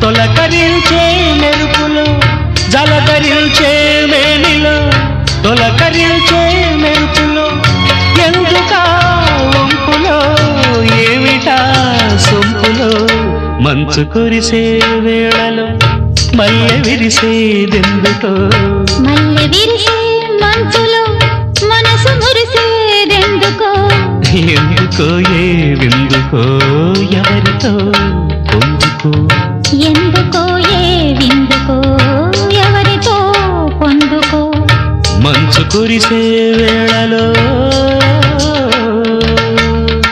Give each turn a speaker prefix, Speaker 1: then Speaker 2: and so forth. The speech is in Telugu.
Speaker 1: తొలకరించే మెరుపులో జలధరించే వేణిలో తొలకరించే మెరుపులో ఎందుకా వంపులో ఏమిటా సొంపులో? మంచు కురిసే వేళలో మల్లె విరిసేదెందుకో
Speaker 2: మల్లె విరిసే మంచులో మనసు మురిసేదెందుకో
Speaker 1: ఎందుకో ఏ విందుకో ఎవరితో పొందుకో?
Speaker 2: ఎందుకో ఏ విందుకో ఎవరితో పొందుకో?
Speaker 1: మంచు కురిసే వేళలో